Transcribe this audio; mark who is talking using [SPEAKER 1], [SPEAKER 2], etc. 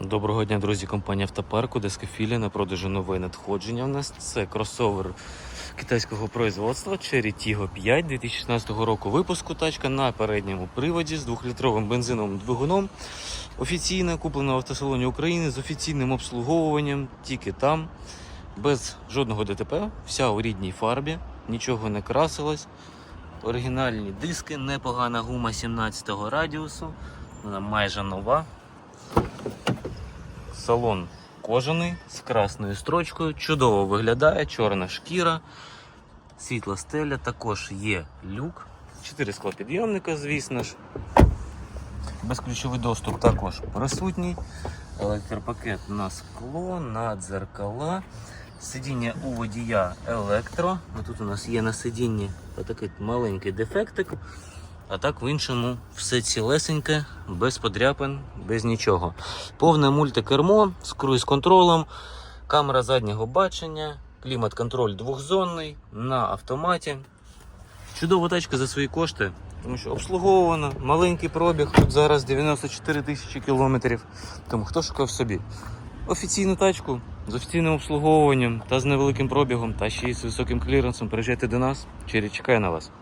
[SPEAKER 1] Доброго дня, друзі, компанія Автопарку, Дескофілія на продажу нове надходження. У нас це кросовер китайського производства Cherry Tiggo 5 2016 року випуску. Тачка на передньому приводі з 2-літровим бензиновим двигуном. Офіційно куплена в автосалоні України з офіційним обслуговуванням, тільки там, без жодного ДТП, вся у рідній фарбі, нічого не красилось. Оригінальні диски, непогана гума 17 радіусу, вона майже нова. Салон кожаний з красною строчкою, чудово виглядає, чорна шкіра, світла стеля, також є люк, 4 склопідйомника, звісно ж. Безключовий доступ також присутній. Електропакет на скло, на дзеркала. Сидіння у водія електро. Тут у нас є на сидінні отакий маленький дефектик. А так в іншому все цілесеньке, без подряпин, без нічого. Повне мультикермо з круїз-контролем, камера заднього бачення, клімат-контроль двохзонний на автоматі. Чудова тачка за свої кошти, тому що обслуговувана, маленький пробіг, тут зараз 94 тисячі кілометрів. Тому хто шукав собі офіційну тачку з офіційним обслуговуванням та з невеликим пробігом, та ще й з високим кліренсом, приїжджайте до нас, Чері чекає на вас.